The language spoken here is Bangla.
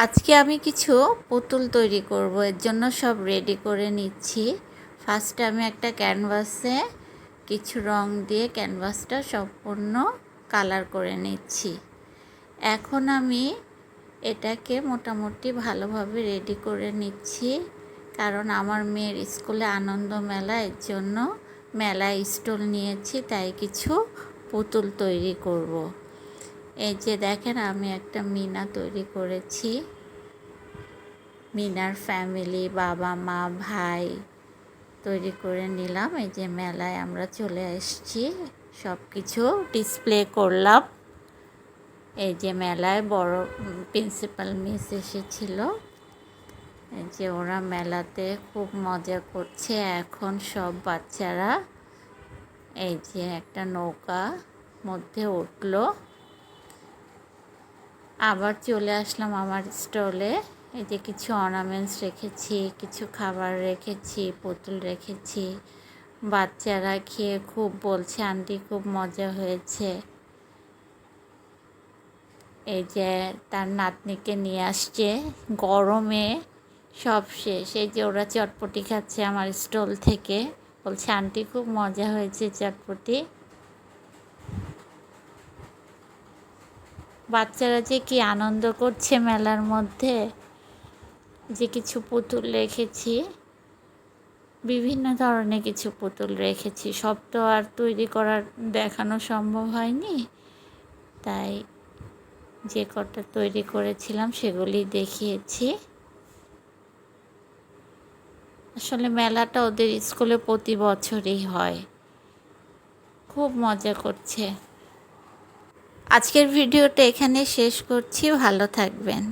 আজকে আমি কিছু পুতুল তৈরি করব, এর জন্য সব রেডি করে নিচ্ছি ফার্স্টে আমি একটা ক্যানভাসে কিছু রং দিয়ে ক্যানভাসটা সম্পূর্ণ কালার করে নিচ্ছি এখন আমি এটাকে মোটামুটি ভালোভাবে রেডি করে নিচ্ছি, কারণ আমার মেয়ের স্কুলে আনন্দ মেলা, এর জন্য মেলায় স্টল নিয়েছি, তাই কিছু পুতুল তৈরি করব। এই যে দেখেন, আমি একটা মিনা তৈরি করেছি। মিনার ফ্যামিলি, বাবা, মা, ভাই তৈরি করে নিলাম। এই যে মেলায় আমরা চলে এসেছি সব কিছু ডিসপ্লে করলাম। এই যে মেলায় বড় প্রিন্সিপাল মিস এসেছিল। এই যে ওরা মেলাতে খুব মজা করছে। এখন সব বাচ্চারা এই যে একটা নৌকা মধ্যে উঠল। আবার চলে আসলাম আমার স্টলে এই যে কিছু অর্নামেন্টস রেখেছি, কিছু খাবার রেখেছি, পুতুল রেখেছি। বাচ্চারা খেয়ে খুব বলছে, আন্টি, খুব মজা হয়েছে। এই যে তার নাতনিকে নিয়ে আসছে, গরমে সব শেষ। এই যে ওরা চটপটি খাচ্ছে আমার স্টল থেকে। বলছে, আন্টি, খুব মজা হয়েছে চটপটি। বাচ্চারা যে কি আনন্দ করছে মেলার মধ্যে, যে কিছু পুতুল রেখেছি, বিভিন্ন ধরনের কিছু পুতুল রেখেছি। সব তো আর তৈরি করার, দেখানো সম্ভব হয়নি। তাই যে কটা তৈরি করেছিলাম সেগুলি দেখিয়েছি। আসলে মেলাটা ওদের স্কুলে প্রতি বছরই হয়। খুব মজা করছে। আজকের ভিডিওটা এখানে শেষ করছি ভালো থাকবেন।